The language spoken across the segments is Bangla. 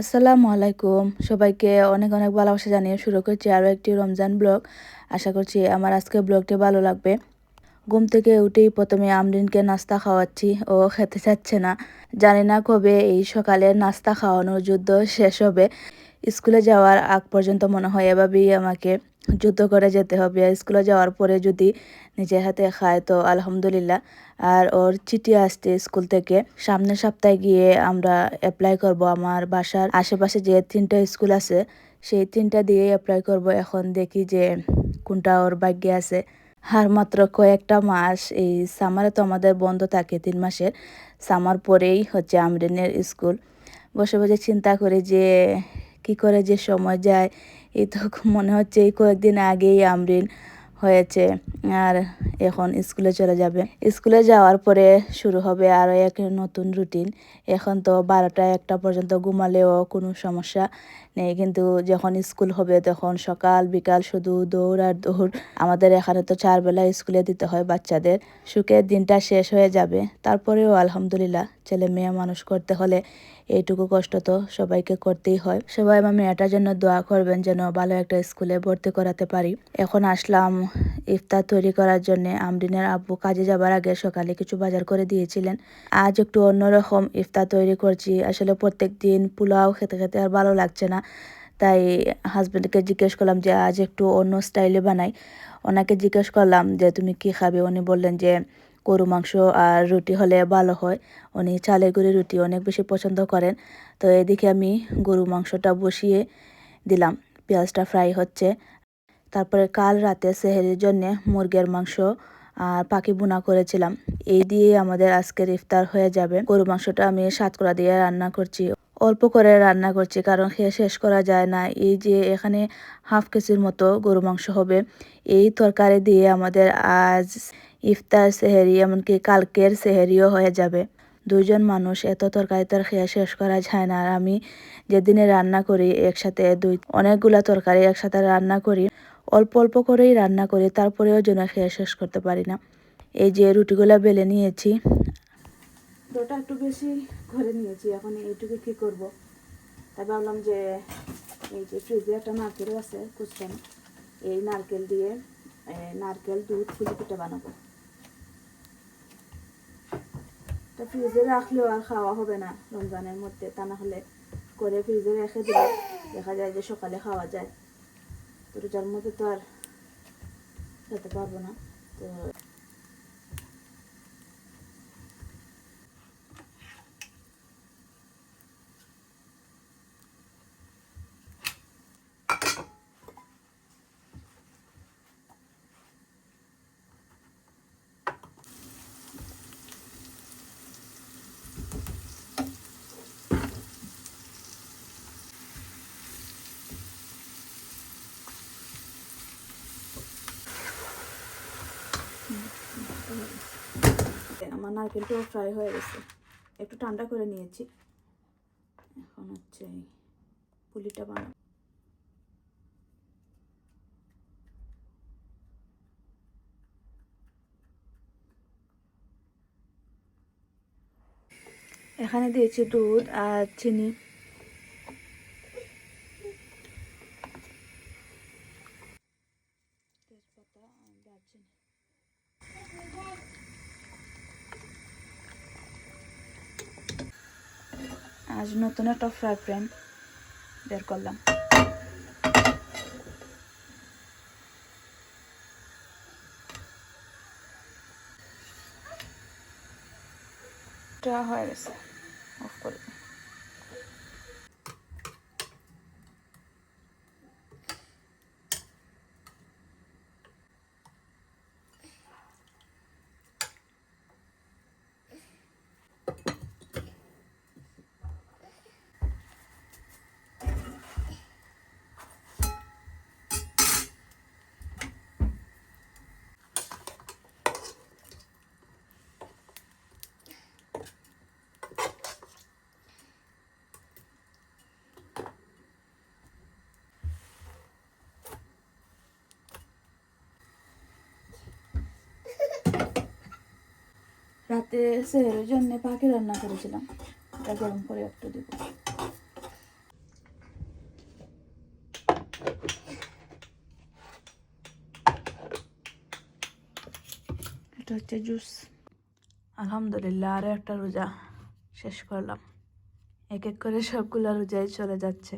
আসসালামু আলাইকুম। সবাইকে অনেক অনেক ভালোবাসা জানিয়ে শুরু করছি আরও একটি রমজান ব্লগ। আশা করছি আমার আজকে ব্লগটি ভালো লাগবে। ঘুম থেকে উঠেই প্রথমে আমরিনকে নাস্তা খাওয়াচ্ছি, ও খেতে চাচ্ছে না। জানি না কবে এই সকালে নাস্তা খাওয়ানোর যুদ্ধ শেষ হবে। স্কুলে যাওয়ার আগ পর্যন্ত মনে হয় এভাবেই আমাকে যুদ্ধ করে যেতে হবে। স্কুলে যাওয়ার পরে যদি নিজের হাতে খায় তো আলহামদুলিল্লাহ। আর ওর চিঠি আসছে স্কুল থেকে। সামনের সপ্তাহে গিয়ে আমরা অ্যাপ্লাই করব। আমার বাসার আশেপাশে যে তিনটা স্কুল আছে, সেই তিনটা দিয়ে অ্যাপ্লাই করব। এখন দেখি যে কোনটা ওর ভাগ্যে আছে। আর মাত্র কয়েকটা মাস, এই সামারে তো আমাদের বন্ধ থাকে তিন মাসের। সামার পরেই হচ্ছে আমরিনের স্কুল বসে বসে চিন্তা করে যে কি করে যে সময় যায়। এই তো মনে হচ্ছে এই কয়েকদিন আগেই আমরিন হয়েছে, আর এখন স্কুলে চলে যাবে। স্কুলে যাওয়ার পরে শুরু হবে আরও এক নতুন রুটিন এখন তো বারোটা একটা পর্যন্ত ঘুমালেও কোনো সমস্যা নেই। কিন্তু যখন স্কুল হবে তখন সকাল, বিকাল শুধু দৌড় আর দৌড়। আমাদের এখানে তো চার বেলা স্কুলে দিতে হয় বাচ্চাদের। সুখের দিনটা শেষ হয়ে যাবে। তারপরেও আলহামদুলিল্লাহ, ছেলে মেয়ে মানুষ করতে হলে এইটুকু কষ্ট তো সবাইকে করতেই হয়। সবাই আমার মেয়েটার জন্য দোয়া করবেন যেন ভালো একটা স্কুলে ভর্তি করাতে পারি। এখন আসলাম ইফতার তৈরি করার জন্য। আমরিনের আব্বু কাজে যাবার আগে সকালে কিছু বাজার করে দিয়েছিলেন। আজ একটু অন্যরকম ইফতার তৈরি করছি। আসলে প্রত্যেক দিন পোলাও খেতে খেতে আর ভালো লাগছে না। তাই হাজব্যান্ডকে জিজ্ঞেস করলাম যে, আজ একটু অন্য স্টাইলে বানাই। ওনাকে জিজ্ঞেস করলাম যে, তুমি কি খাবে? উনি বললেন যে গরু মাংস আর রুটি হলে ভালো হয়। উনি চালের গুঁড়ি রুটি অনেক বেশি পছন্দ করেন। তো এদিকে আমি গরু মাংসটা বসিয়ে দিলাম। পেঁয়াজটা ফ্রাই হচ্ছে। তারপরে কাল রাতে সেহেরির জন্যে মুরগের মাংস আর পাখি বোনা করেছিলাম। এই দিয়ে আমাদের আজকের ইফতার হয়ে যাবে। গরু মাংসটা আমি সাতকরা দিয়ে রান্না করছি। অল্প করে রান্না করছি কারণ খেয়ে শেষ করা যায় না। এই যে এখানে হাফ কেজির মতো গরু মাংস হবে। এই তরকারি দিয়ে আমাদের আজ ইফতার সেহেরি এমনকি কালকের সেহেরিও হয়ে যাবে। দুইজন মানুষ এত তরকারি তার খেয়ে শেষ করা যায় না। আর আমি যেদিনে রান্না করি একসাথে দুই, অনেকগুলা তরকারি একসাথে রান্না করি, অল্প অল্প করেই রান্না করি, তারপরেও যেন খেয়ে শেষ করতে পারি না। এই যে রুটিগুলা বেলে নিয়েছি। ডোটা একটু বেশি ঘরে নিয়েছি, এখন এইটুকু কী করব? তাই ভাবলাম যে এই যে ফ্রিজে একটা নারকেলও আছে, কুচকানো। এই নারকেল দিয়ে নারকেল, দুধ ফুলি পিঠা বানাবো। তো ফ্রিজে রাখলেও আর খাওয়া হবে না রমজানের মধ্যে। তা না হলে করে ফ্রিজে রেখে দিলে দেখা যায় যে সকালে খাওয়া যায়। তো রোজার মধ্যে তো আর খেতে পারব না। তো আমার নারকেলটাও ফ্রাই হয়ে গেছে। একটু ঠান্ডা করে নিয়েছি। এখন হচ্ছে পুলিটা বানাবো। এখানে দিয়েছি দুধ আর চিনি। আজ নতুন একটা ফ্রাই প্যান বের করলাম। হয়ে গেছে। অফ করে রাতে সেহের জন্য পাখি রান্না করেছিলাম। এটা গরম করে একটু দিব। এটা হচ্ছে জুস। আলহামদুলিল্লাহ আরও একটা রোজা শেষ করলাম। এক এক করে সবগুলো রোজাই চলে যাচ্ছে।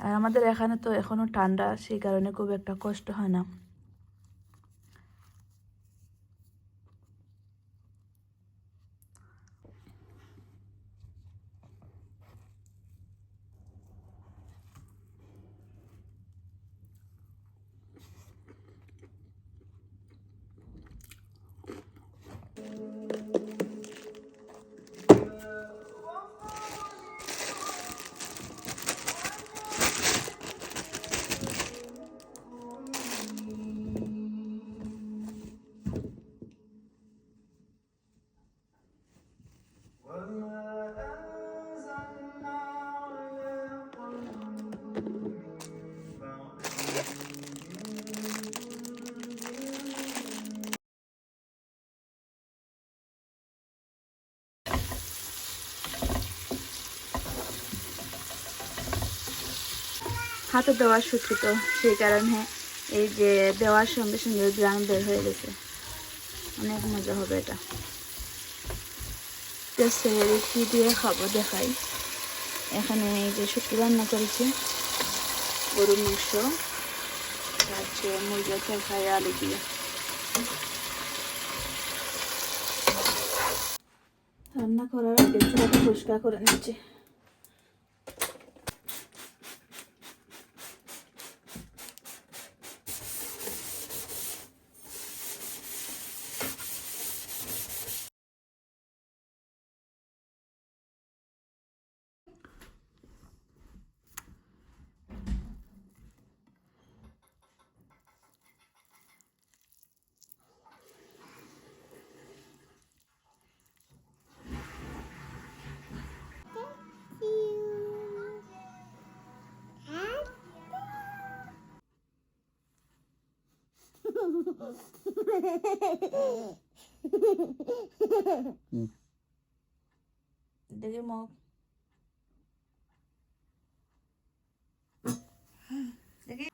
আর আমাদের এখানে তো এখনও ঠান্ডা, সেই কারণে খুব একটা কষ্ট হয় না। হাতে দেওয়ার সূচিত সেই কারণে এই যে দেওয়ার সঙ্গে সঙ্গে গ্রাম বের হয়ে গেছে। অনেক মজা হবে এটা। কি দিয়ে খাব দেখাই। এখানে এই যে শুক্তি রান্না করেছি। গরুর মাংস মুরগির তরকারি, আলু দিয়ে। রান্না করার আগে পরিষ্কার করে নিচ্ছি। দেখি মুখ দেখি